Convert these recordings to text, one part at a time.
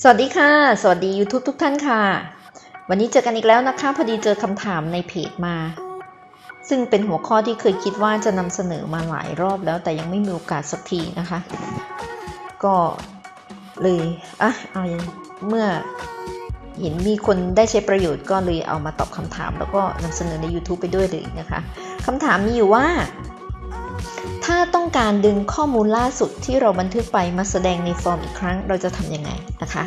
สวัสดีค่ะ สวัสดี YouTube ทุกท่านค่ะ วันนี้เจอกันอีกแล้วนะคะ พอดีเจอคำถามในเพจมา ซึ่งเป็นหัวข้อที่เคยคิดว่าจะนำเสนอมาหลายรอบแล้ว แต่ยังไม่มีโอกาสสักทีนะคะ ก็เลยอะเอาอย่างเมื่อเห็นมีคนได้ใช้ประโยชน์ก็เลยเอามาตอบคำถาม แล้วก็นำเสนอใน YouTube ไปด้วยเลยนะคะคำถามมีอยู่ว่า ถ้าต้องการดึงข้อมูลล่าสุดที่เราบันทึกไปมาแสดงในฟอร์มอีกครั้ง เราจะทำยังไงนะคะ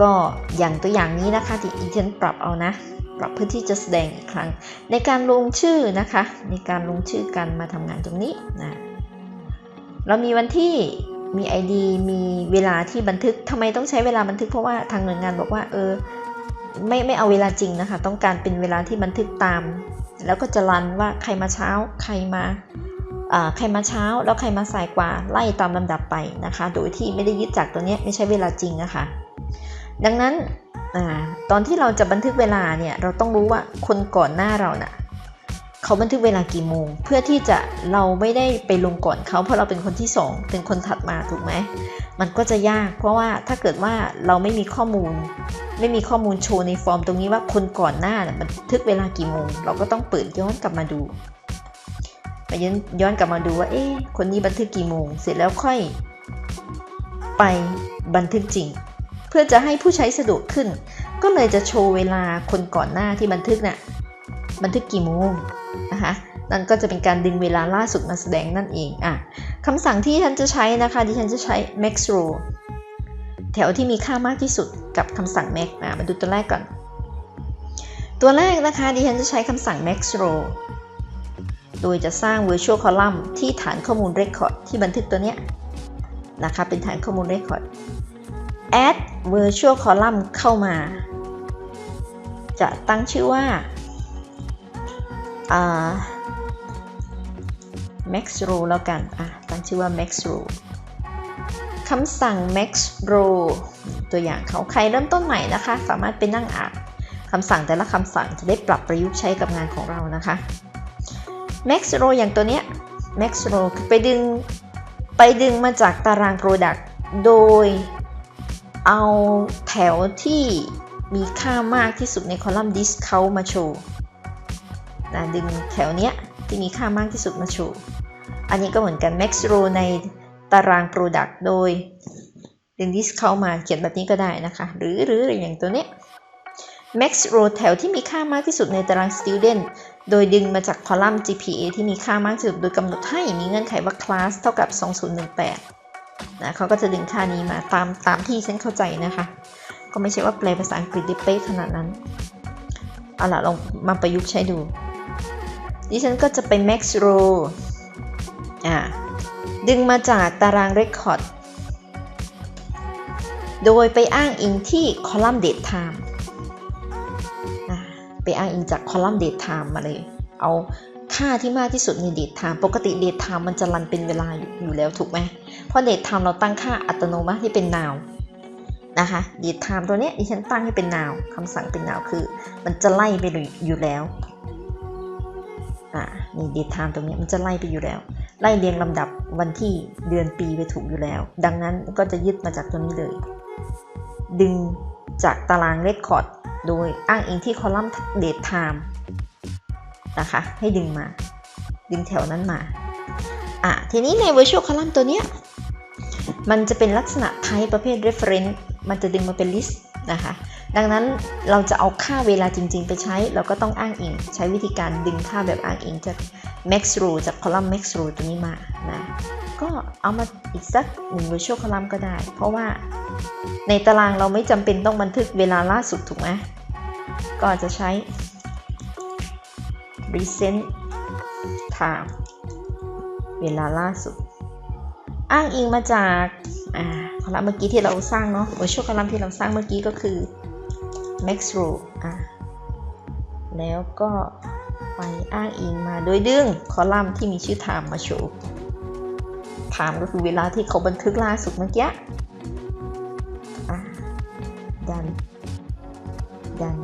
ก็อย่างตัวอย่างนี้นะคะที่อีฉันปรับเอานะ ปรับเพื่อที่จะแสดงอีกครั้ง ในการลงชื่อนะคะ ในการลงชื่อกันมาทำงานตรงนี้นะเรามีวันที่มี ID มีเวลาที่บันทึกทำไมต้องใช้เวลาบันทึกเพราะว่าทางหน่วยงานบอกว่าเออไม่ไม่เอาเวลาจริงนะคะ ต้องการเป็นเวลาที่บันทึกตาม แล้วก็จะรันว่าใครมาเช้าใครมา ใครมาเช้าแล้วใครมาสายกว่าไล่ตามลำดับไปนะคะ โดยที่ไม่ได้ยึดจากตัวนี้ไม่ใช่เวลาจริงนะคะ ดังนั้นอตอนที่เราจะบันทึกเวลาเนี่ยเราต้องรู้ว่าคนก่อนหน้าเราน่ะเขาบันทึกเวลากี่โมง เพื่อที่จะเราไม่ได้ไปลงก่อนเขาเพราะเราเป็นคนที่สองเป็นคนถัดมาถูกไหมมันก็จะยาก เพราะว่าถ้าเกิดว่าเราไม่มีข้อมูล ไม่มีข้อมูลโชว์ในฟอร์มตรงนี้ว่าคนก่อนหน้านะบันทึกเวลากี่โมง เราก็ต้องเปิดย้อนกลับมาดู ไปย้อนย้อนกลับมาดูว่า เอ๊ะคนนี้บันทึกกี่โมง เสร็จแล้วค่อย ไปบันทึกจริง เพื่อจะให้ผู้ใช้สะดวกขึ้น ก็เลยจะโชว์เวลาคนก่อนหน้าที่บันทึกน่ะบันทึกกี่โมงนะคะนั่นก็จะเป็นการดึงเวลาล่าสุดมาแสดงนั่นเองอะคำสั่งที่ฉันจะใช้นะคะดิฉันจะใช้ max row แถวที่มีค่ามากที่สุดกับคำสั่ง max มาดูตัวแรกก่อน ตัวแรกนะคะดิฉันจะใช้คำสั่ง max row โดยจะสร้าง virtual column ที่ฐานข้อมูล record ที่บันทึกตัวเนี้ยนะคะเป็นฐานข้อมูล record add virtual column เข้ามา จะตั้งชื่อว่า max row แล้วกันอะตั้งชื่อว่า max row คำสั่ง max row ตัวอย่างเขาใครเริ่มต้นใหม่นะคะ สามารถไปนั่งอ่านคำสั่งแต่ละคำสั่งจะได้ปรับประยุกต์ใช้กับงานของเรานะคะ max row อย่างตัวเนี้ย max row ไปดึงไปดึงมาจากตาราง product โดยเอาแถวที่มีค่ามากที่สุดในคอลัมน์ discount มาโชว์นะดึงแถวเนี้ยที่มีค่ามากที่สุดมาโชว์ อันนี้ก็เหมือนกัน max row ในตาราง product โดยดึง discount มาเขียนแบบนี้ก็ได้นะคะ หรือหรืออย่างตัวเนี้ย max row แถวที่มีค่ามากที่สุดในตาราง student โดยดึงมาจากคอลัมน์ GPA ที่มีค่ามากที่สุด โดยกำหนดให้มีเงื่อนไขว่า class เท่ากับ 2018 นะเขาก็จะดึงค่านี้มาตามตามที่ฉันเข้าใจนะคะ ก็ไม่ใช่ว่าแปลภาษาอังกฤษได้เป๊ะขนาดนั้น เอาล่ะลองมาประยุกต์ใช้ดู ดิฉันก็จะไป max row อ่าดึงมาจากตาราง record โดยไปอ้างอิงที่คอลัมน์ date time ไปอ้างอิงจากคอลัมน์ date time มาเลย เอาค่าที่มากที่สุดใน date time ปกติ date time มันจะรันเป็นเวลาอยู่แล้วถูกไหมเพราะ date time เราตั้งค่าอัตโนมัติที่เป็น now นะคะ date time ตัวเนี้ยดิฉันตั้งให้เป็น now คำสั่งเป็น now คือ มันจะไล่ไปอยู่แล้วอ่านี่ date time ตรงนี้มันจะไล่ไปอยู่แล้ว ไล่เรียงลำดับวันที่เดือนปีไปถูกอยู่แล้ว ดังนั้นก็จะยึดมาจากตัวนี้เลย ดึงจากตาราง record โดยอ้างอิงที่คอลัมน์ date time นะคะ ให้ดึงมา ดึงแถวนั้นมา อะ ทีนี้ใน virtual column ตัวเนี้ย มันจะเป็นลักษณะ type ประเภท reference มันจะดึงมาเป็น list นะคะ ดังนั้นเราจะเอาค่าเวลาจริง ๆ ไปใช้ เราก็ต้องอ้างอิง ใช้วิธีการดึงค่าแบบอ้างอิงจาก max row จาก column max row ตัวนี้มา นะ ก็เอามาอีกสักหนึ่ง virtual column ก็ได้ เพราะว่าในตารางเราไม่จำเป็นต้องบันทึกเวลาล่าสุดถูกไหมก็จะใช้ recent time เวลาล่าสุด อ้างอิงมาจากอ่าคอลัมน์เมื่อกี้ที่เราสร้างเนาะ virtual column ที่เราสร้างเมื่อกี้ก็คือ max row อะแล้วก็ไปอ้างอิงมาโดยดึงคอลัมน์ที่มีชื่อ time มาโชว์ time ก็คือเวลาที่เขาบันทึกล่าสุดเมื่อกี้ดัน ดัน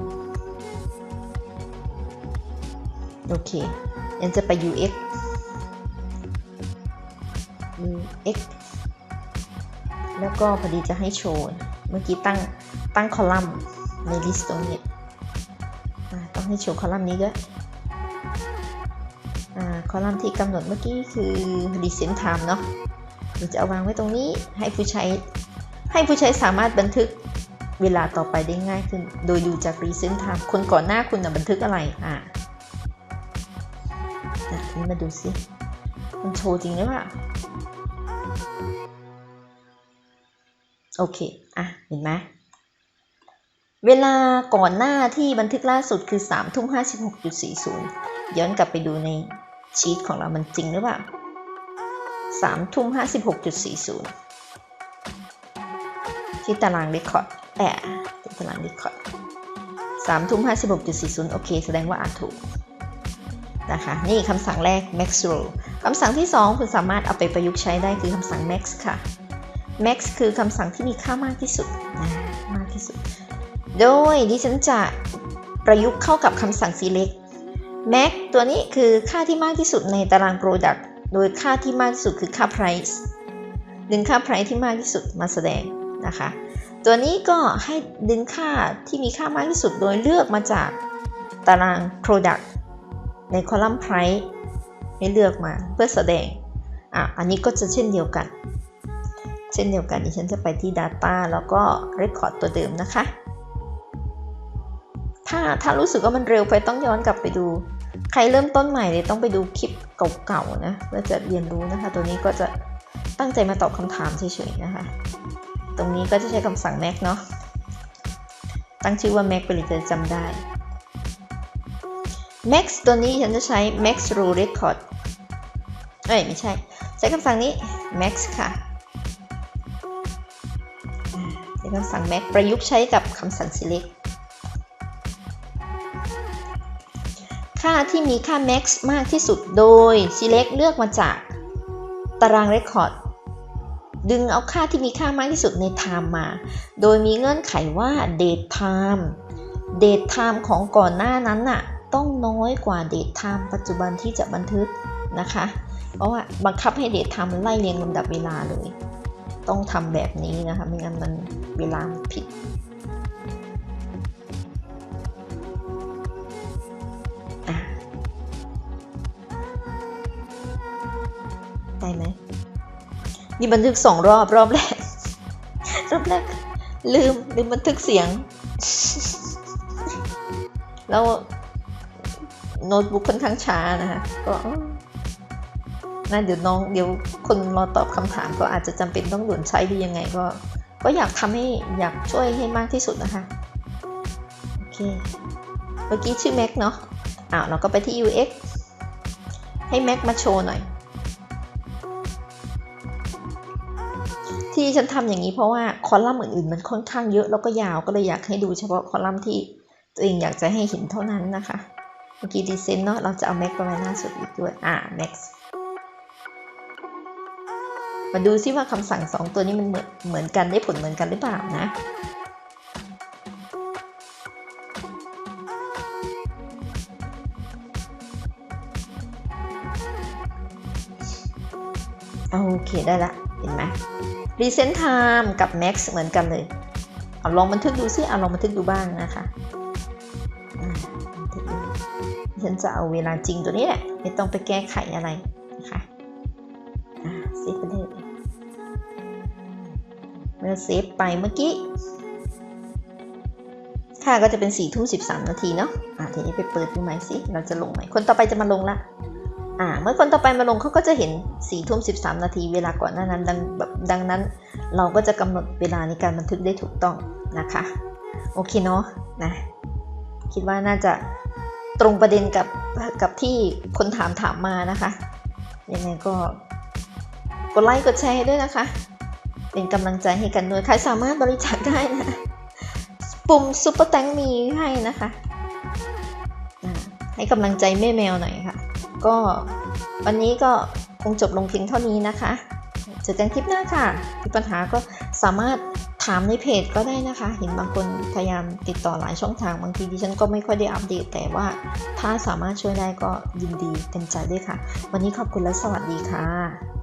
โอเคยังจะไป UX UX แล้วก็พอดีจะให้โชว์ เมื่อกี้ตั้ง ตั้งคอลัมน์ในลิสต์ตรงนี้ต้องให้โชว์คอลัมน์นี้ด้วย คอลัมน์ที่กำหนดเมื่อกี้คือ recent time เนาะเราจะเอาวางไว้ตรงนี้ให้ผู้ใช้ให้ผู้ใช้สามารถบันทึกเวลาต่อไปได้ง่ายขึ้น โดยดูจาก recent time คนก่อนหน้าคุณนะบันทึกอะไร อะทีนี้มาดูสิมันโชว์จริงหรือเปล่าโอเค อะ เห็นไหมเวลาก่อนหน้าที่บันทึกล่าสุดคือ3ทุ่ม56.40 ย้อนกลับไปดูใน ชีตของเรามันจริงหรือเปล่า3ทุ่ม56.40ที่ตารางเรคคอร์ดแอะตารางเรคคอร์ด3ทุ่ม56.40โอเค แสดงว่าอ่านถูกนะคะ นี่คำสั่งแรก max row คำสั่งที่2คุณสามารถเอาไปประยุกต์ใช้ได้คือคำสั่ง max ค่ะ max คือคำสั่งที่มีค่ามากที่สุดนะมากที่สุด โดยดิฉันจะประยุกต์เข้ากับคำสั่ง select max ตัวนี้คือค่าที่มากที่สุดในตาราง product โดยค่าที่มากที่สุดคือค่า price ดึงค่า price ที่มากที่สุดมาแสดงนะคะ ตัวนี้ก็ให้ดึงค่าที่มีค่ามากที่สุดโดยเลือกมาจากตาราง product ในคอลัมน์ price ให้เลือกมาเพื่อแสดง อะ อันนี้ก็จะเช่นเดียวกัน เช่นเดียวกันดิฉันจะไปที่ Data แล้วก็ Record ตัวเดิมนะคะถ้าถ้ารู้สึกว่ามันเร็วไปต้องย้อนกลับไปดู ใครเริ่มต้นใหม่เลยต้องไปดูคลิปเก่าๆนะเพื่อจะเรียนรู้นะคะ ตัวนี้ก็จะตั้งใจมาตอบคำถามเฉยๆนะคะ ตรงนี้ก็จะใช้คำสั่ง max เนาะตั้งชื่อว่า max ไปเลยจะจำได้ max ตัวนี้ฉันจะใช้ max rule record เอ้ย ไม่ใช่ ใช้คำสั่งนี้ max ค่ะใช้คำสั่ง max ประยุกต์ใช้กับคำสั่ง select ค่าที่มีค่า max มากที่สุดโดย select เลือกมาจากตาราง record ดึงเอาค่าที่มีค่ามากที่สุดใน time มา โดยมีเงื่อนไขว่า date time date time ของก่อนหน้านั้นน่ะต้องน้อยกว่า date time ปัจจุบันที่จะบันทึกนะคะ เพราะว่าบังคับให้ date time มันไล่เรียงลำดับเวลาเลย ต้องทำแบบนี้นะคะ ไม่งั้นมันเวลามันผิด นี่บันทึกสองรอบ รอบแรก รอบแรก ลืม ลืมบันทึกเสียง แล้วโน้ตบุ๊กค่อนข้างช้านะคะก็น่าเดี๋ยวน้องเดี๋ยวคนรอตอบคำถามก็อาจจะจำเป็นต้องด่วนใช้ดียังไงก็ ก็อยากทำให้อยากช่วยให้มากที่สุดนะคะ โอเค เมื่อกี้ชื่อ Mac เนาะอ้าวเราก็ไปที่ UX ให้ Mac มาโชว์หน่อย ที่ฉันทำอย่างนี้เพราะว่าคอลัมน์อื่นๆมันค่อนข้างเยอะแล้วก็ยาวก็เลยอยากให้ดูเฉพาะคอลัมน์ที่ตัวเองอยากจะให้เห็นเท่านั้นนะคะเมื่อกี้ดีเซนเนาะเราจะเอา Mac ไปไว้หน้าสุดอีกด้วยอ่า Max มาดูซิว่าคำสั่งสองตัวนี้มันเหมือนเหมือนกันได้ผลเหมือนกันหรือเปล่านะโอเคได้ละ เห็นไหม Recent Time กับ Max เหมือนกันเลยเอาลองบันทึกดูซิเอาลองบันทึกดูบ้างนะคะฉันจะเอาเวลาจริงตัวนี้แหละไม่ต้องไปแก้ไขอะไรนะคะอ่าเซฟไปเลยเมื่อเซฟไปเมื่อกี้ค่าก็จะเป็น4ี่ทุ่มสินาทีเนาะอ่าทีนี้ไปเปิดดูใหม่สิ เราจะลงใหม่ คนต่อไปจะมาลงละ อ่าเมื่อคนต่อไปมาลงเขาก็จะเห็น4ี่ทุ่มสินาทีเวลาก่อนหน้านั้นดังแบบดังนั้น เราก็จะกำหนดเวลาในการบันทึกได้ถูกต้องนะคะ โอเคเนาะนะคิดว่าน่าจะตรงประเด็นกับกับที่คนถามถามมานะคะยังไงก็กดไลค์กดแชร์ให้ด้วยนะคะ เป็นกำลังใจให้กันด้วยใครสามารถบริจาคได้นะ ปุ่มซุปเปอร์แตงมีให้นะคะ ให้กำลังใจแม่แมวหน่อยค่ะ ก็วันนี้ก็คงจบลงเพียงเท่านี้นะคะ เจอกันคลิปหน้าค่ะ มีปัญหาก็สามารถถามในเพจก็ได้นะคะ เห็นบางคนพยายามติดต่อหลายช่องทาง บางทีดิฉันก็ไม่ค่อยได้อัปเดต แต่ว่าถ้าสามารถช่วยได้ก็ยินดีเต็มใจด้วยค่ะ วันนี้ขอบคุณและสวัสดีค่ะ